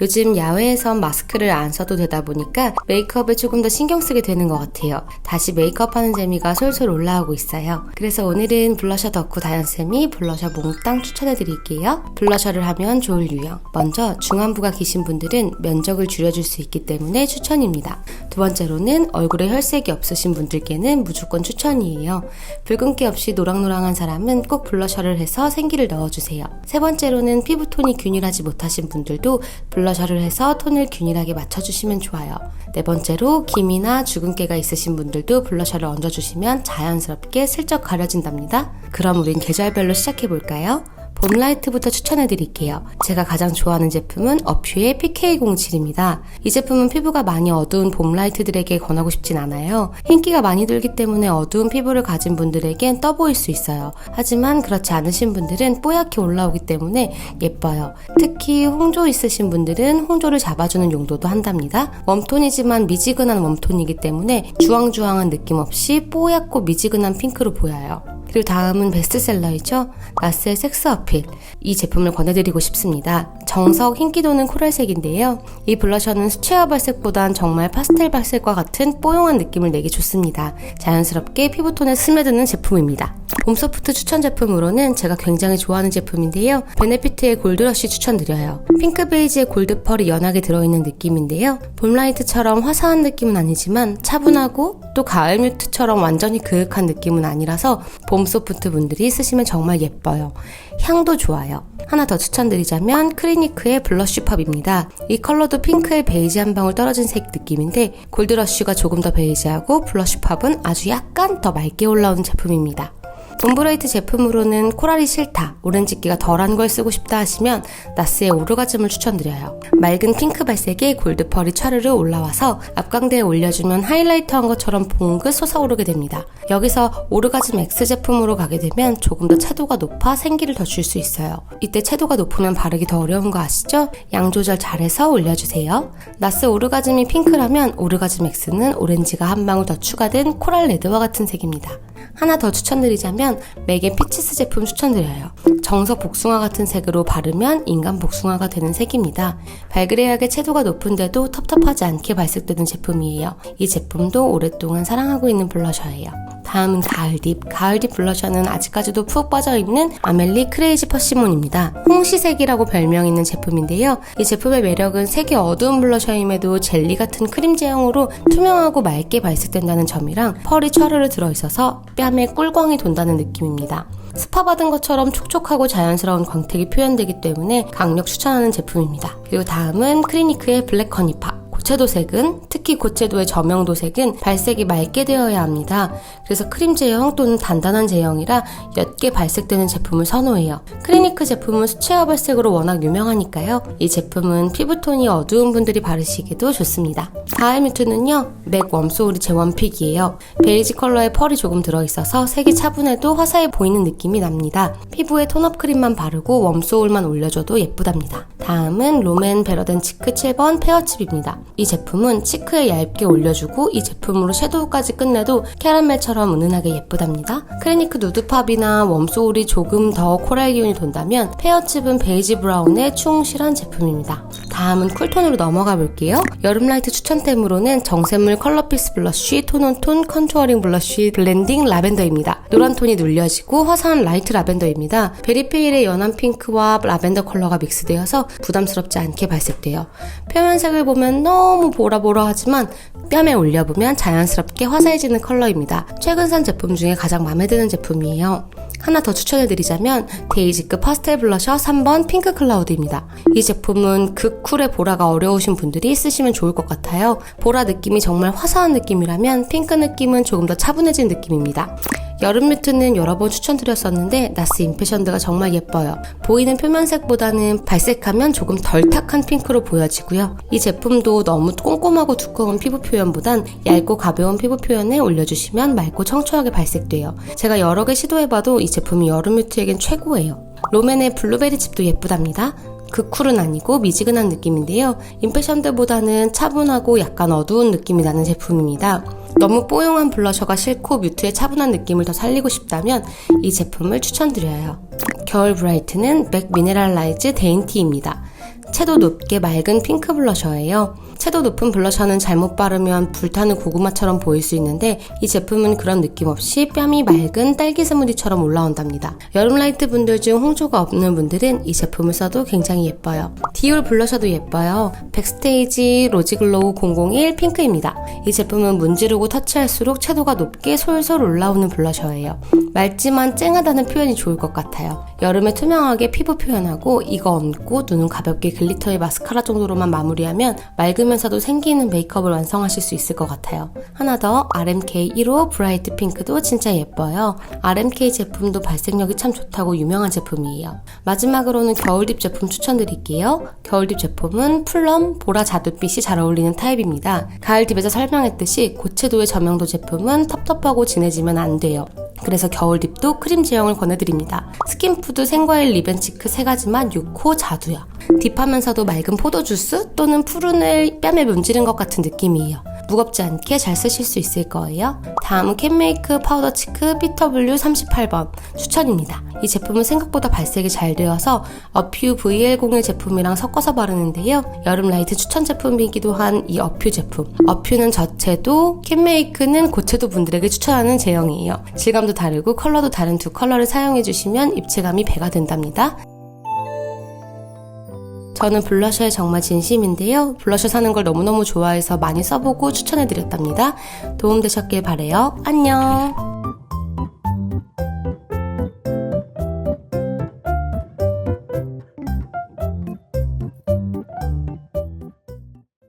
요즘 야외에선 마스크를 안 써도 되다 보니까 메이크업에 조금 더 신경 쓰게 되는 것 같아요. 다시 메이크업 하는 재미가 솔솔 올라오고 있어요. 그래서 오늘은 블러셔 덕후 다현쌤이 블러셔 몽땅 추천해 드릴게요. 블러셔를 하면 좋을 유형. 먼저 중안부가 기신 분들은 면적을 줄여줄 수 있기 때문에 추천입니다. 두 번째로는 얼굴에 혈색이 없으신 분들께는 무조건 추천이에요. 붉은기 없이 노랑노랑한 사람은 꼭 블러셔를 해서 생기를 넣어주세요. 세 번째로는 피부톤이 균일하지 못하신 분들도 블러셔를 해서 톤을 균일하게 맞춰주시면 좋아요. 네 번째로 기미나 주근깨가 있으신 분들도 블러셔를 얹어주시면 자연스럽게 슬쩍 가려진답니다. 그럼 우린 계절별로 시작해볼까요? 봄라이트부터 추천해 드릴게요. 제가 가장 좋아하는 제품은 어퓨의 PK07입니다. 이 제품은 피부가 많이 어두운 봄라이트들에게 권하고 싶진 않아요. 흰기가 많이 들기 때문에 어두운 피부를 가진 분들에겐 떠 보일 수 있어요. 하지만 그렇지 않으신 분들은 뽀얗게 올라오기 때문에 예뻐요. 특히 홍조 있으신 분들은 홍조를 잡아주는 용도도 한답니다. 웜톤이지만 미지근한 웜톤이기 때문에 주황주황한 느낌 없이 뽀얗고 미지근한 핑크로 보여요. 그리고 다음은 베스트셀러이죠. 나스의 섹스 어필. 이 제품을 권해드리고 싶습니다. 정석 흰기 도는 코랄색인데요. 이 블러셔는 수채화 발색보단 정말 파스텔 발색과 같은 뽀용한 느낌을 내기 좋습니다. 자연스럽게 피부톤에 스며드는 제품입니다. 봄소프트 추천 제품으로는 제가 굉장히 좋아하는 제품인데요. 베네피트의 골드러쉬 추천드려요. 핑크 베이지의 골드 펄이 연하게 들어있는 느낌인데요. 봄라이트처럼 화사한 느낌은 아니지만 차분하고 또 가을 뮤트처럼 완전히 그윽한 느낌은 아니라서 봄 소프트 분들이 쓰시면 정말 예뻐요. 향도 좋아요. 하나 더 추천드리자면 크리니크의 블러쉬 팝입니다. 이 컬러도 핑크에 베이지 한 방울 떨어진 색 느낌인데 골드러쉬가 조금 더 베이지하고 블러쉬 팝은 아주 약간 더 맑게 올라오는 제품입니다. 봄브라이트 제품으로는 코랄이 싫다, 오렌지기가 덜한 걸 쓰고 싶다 하시면 나스의 오르가즘을 추천드려요. 맑은 핑크 발색에 골드펄이 차르르 올라와서 앞광대에 올려주면 하이라이터 한 것처럼 봉긋 솟아오르게 됩니다. 여기서 오르가즘 X 제품으로 가게 되면 조금 더 채도가 높아 생기를 더 줄 수 있어요. 이때 채도가 높으면 바르기 더 어려운 거 아시죠? 양 조절 잘해서 올려주세요. 나스 오르가즘이 핑크라면 오르가즘 X는 오렌지가 한 방울 더 추가된 코랄 레드와 같은 색입니다. 하나 더 추천드리자면 맥의 피치스 제품 추천드려요. 정석 복숭아 같은 색으로 바르면 인간 복숭아가 되는 색입니다. 발그레하게 채도가 높은데도 텁텁하지 않게 발색되는 제품이에요. 이 제품도 오랫동안 사랑하고 있는 블러셔예요. 다음은 가을딥. 가을딥 블러셔는 아직까지도 푹 빠져있는 아멜리 크레이지 퍼시몬입니다. 홍시색이라고 별명 있는 제품인데요. 이 제품의 매력은 색이 어두운 블러셔임에도 젤리 같은 크림 제형으로 투명하고 맑게 발색된다는 점이랑 펄이 차르르 들어있어서 뺨에 꿀광이 돈다는 느낌입니다. 스파 받은 것처럼 촉촉하고 자연스러운 광택이 표현되기 때문에 강력 추천하는 제품입니다. 그리고 다음은 크리니크의 블랙 허니파. 고채도색은 특히 고채도의 저명도색은 발색이 맑게 되어야 합니다. 그래서 크림 제형 또는 단단한 제형이라 옅게 발색되는 제품을 선호해요. 크리니크 제품은 수채화 발색으로 워낙 유명하니까요. 이 제품은 피부톤이 어두운 분들이 바르시기도 좋습니다. 가을 뮤트는요. 맥 웜소울이 제 원픽이에요. 베이지 컬러의 펄이 조금 들어있어서 색이 차분해도 화사해 보이는 느낌이 납니다. 피부에 톤업 크림만 바르고 웜소울만 올려줘도 예쁘답니다. 다음은 롬앤 베러덴 치크 7번 페어칩입니다. 이 제품은 치크 에 얇게 올려주고 이 제품으로 섀도우까지 끝내도 캐러멜처럼 은은하게 예쁘답니다. 크리니크 누드팝이나 웜소울이 조금 더 코랄 기운이 돈다면 페어칩은 베이지 브라운의 충실한 제품입니다. 다음은 쿨톤으로 넘어가 볼게요. 여름 라이트 추천템으로는 정샘물 컬러피스 블러쉬, 톤온톤 컨투어링 블러쉬 블렌딩 라벤더입니다. 노란 톤이 눌려지고 화사한 라이트 라벤더입니다. 베리페일의 연한 핑크와 라벤더 컬러가 믹스되어서 부담스럽지 않게 발색돼요. 표면색을 보면 너무 보라보라하지 만 뺨에 올려보면 자연스럽게 화사해지는 컬러입니다. 최근 산 제품 중에 가장 마음에 드는 제품이에요. 하나 더 추천해드리자면 데이지급 파스텔 블러셔 3번 핑크 클라우드입니다. 이 제품은 극쿨의 보라가 어려우신 분들이 쓰시면 좋을 것 같아요. 보라 느낌이 정말 화사한 느낌이라면 핑크 느낌은 조금 더 차분해진 느낌입니다. 여름 뮤트는 여러 번 추천드렸었는데 나스 임패션드가 정말 예뻐요. 보이는 표면색보다는 발색하면 조금 덜 탁한 핑크로 보여지고요. 이 제품도 너무 꼼꼼하고 두꺼운 피부 표현보단 얇고 가벼운 피부 표현에 올려주시면 맑고 청초하게 발색돼요. 제가 여러 개 시도해봐도 이 제품이 여름 뮤트에겐 최고예요. 롬앤의 블루베리 칩도 예쁘답니다. 그 쿨은 아니고 미지근한 느낌인데요. 임패션드보다는 차분하고 약간 어두운 느낌이 나는 제품입니다. 너무 뽀용한 블러셔가 싫고 뮤트의 차분한 느낌을 더 살리고 싶다면 이 제품을 추천드려요. 겨울 브라이트는 맥 미네랄라이즈 데인티입니다. 채도 높게 맑은 핑크 블러셔예요. 채도 높은 블러셔는 잘못 바르면 불타는 고구마처럼 보일 수 있는데 이 제품은 그런 느낌 없이 뺨이 맑은 딸기 스무디처럼 올라온답니다. 여름 라이트 분들 중 홍조가 없는 분들은 이 제품을 써도 굉장히 예뻐요. 디올 블러셔도 예뻐요. 백스테이지 로지글로우 001 핑크입니다. 이 제품은 문지르고 터치할수록 채도가 높게 솔솔 올라오는 블러셔예요. 맑지만 쨍하다는 표현이 좋을 것 같아요. 여름에 투명하게 피부 표현하고 이거 얹고 눈은 가볍게 글 리터의 마스카라 정도로만 마무리하면 맑으면서도 생기는 메이크업을 완성하실 수 있을 것 같아요. 하나 더 RMK 1호 브라이트 핑크도 진짜 예뻐요. RMK 제품도 발색력이 참 좋다고 유명한 제품이에요. 마지막으로는 겨울딥 제품 추천드릴게요. 겨울딥 제품은 플럼, 보라 자두빛이 잘 어울리는 타입입니다. 가을딥에서 설명했듯이 고채도의 저명도 제품은 텁텁하고 진해지면 안 돼요. 그래서 겨울딥도 크림 제형을 권해드립니다. 스킨푸드, 생과일, 리벤치크 세 가지만 6호 자두야. 딥하면서도 맑은 포도주스 또는 푸른을 뺨에 문지른 것 같은 느낌이에요. 무겁지 않게 잘 쓰실 수 있을 거예요. 다음은 캔메이크 파우더 치크 BW38번 추천입니다. 이 제품은 생각보다 발색이 잘 되어서 어퓨 VL01 제품이랑 섞어서 바르는데요. 여름 라이트 추천 제품이기도 한 이 어퓨 제품. 어퓨는 저채도, 캔메이크는 고채도 분들에게 추천하는 제형이에요. 질감도 다르고 컬러도 다른 두 컬러를 사용해주시면 입체감이 배가 된답니다. 저는 블러셔에 정말 진심인데요. 블러셔 사는 걸 너무너무 좋아해서 많이 써보고 추천해드렸답니다. 도움되셨길 바래요. 안녕!